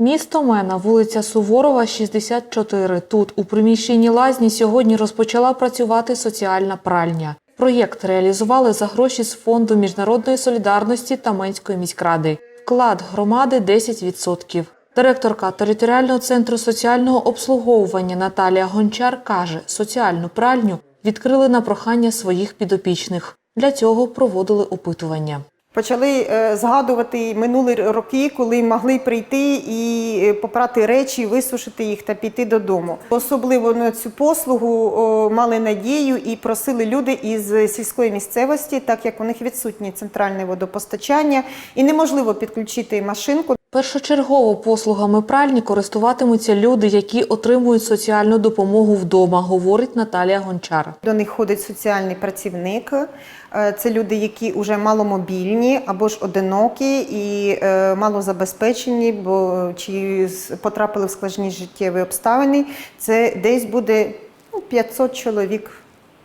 Місто Мена, вулиця Суворова, 64. Тут, у приміщенні лазні, сьогодні розпочала працювати соціальна пральня. Проєкт реалізували за гроші з Фонду міжнародної солідарності та Менської міськради. Вклад громади 10%. Директорка територіального центру соціального обслуговування Наталія Гончар каже, соціальну пральню відкрили на прохання своїх підопічних. Для цього проводили опитування. Почали е, згадувати минулі роки, коли могли прийти і е, попрати речі, висушити їх та піти додому. Особливо на цю послугу мали надію і просили люди із сільської місцевості, так як у них відсутнє центральне водопостачання і неможливо підключити машинку. Першочергово послугами пральні користуватимуться люди, які отримують соціальну допомогу вдома, говорить Наталія Гончар. До них ходить соціальний працівник. Е, Це люди, які вже маломобільні або ж одинокі і е, малозабезпечені, бо чи потрапили в складні життєві обставини. Це десь буде ну, 500 чоловік.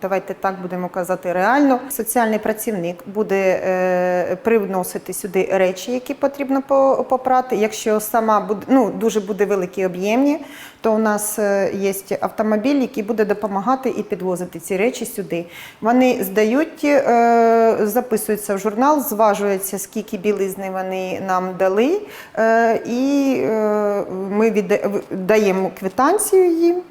Давайте так будемо казати реально. Соціальний працівник буде е, привносити сюди речі, які потрібно попрати. Якщо сама буде ну дуже буде великі об'ємні, то у нас е, є автомобіль, який буде допомагати і підвозити ці речі сюди. Вони здають, е, записуються в журнал, зважується, скільки білизни вони нам дали, е, і е, ми відда- даємо квитанцію їм.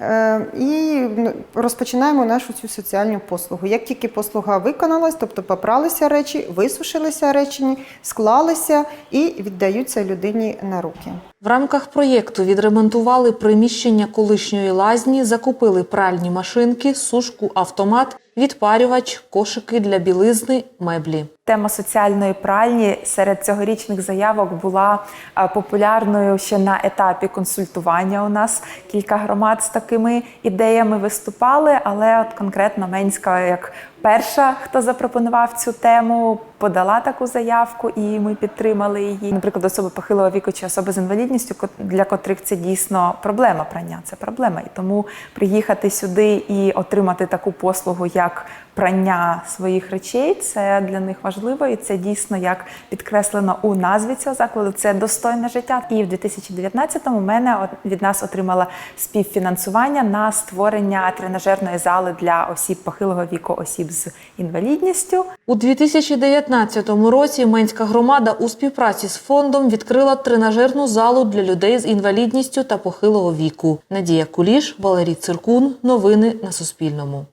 Е, І ну, розпочинаємо нашу цю соціальну послугу. Як тільки послуга виконалась, тобто попралися речі, висушилися речі, склалися і віддаються людині на руки. В рамках проєкту відремонтували приміщення колишньої лазні, закупили пральні машинки, сушку, автомат, відпарювач, кошики для білизни, меблі. Тема соціальної пральні серед цьогорічних заявок була е, популярною ще на етапі консультування. У нас кілька громад з такими ідеями виступали, але от конкретно Менська як перша, хто запропонував цю тему, подала таку заявку, і ми підтримали її. Наприклад, особи похилого віку чи особи з інвалідністю, для котрих це дійсно проблема прання. Це проблема. І тому приїхати сюди і отримати таку послугу, як прання своїх речей, це для них важливо, і це дійсно як підкреслено у назві цього закладу. Це достойне життя. І в 2019-му мене від нас отримала співфінансування на створення тренажерної зали для осіб похилого віку, осіб з інвалідністю. У 2019 році Менська громада у співпраці з фондом відкрила тренажерну залу для людей з інвалідністю та похилого віку. Надія Куліш, Валерій Циркун. Новини на Суспільному.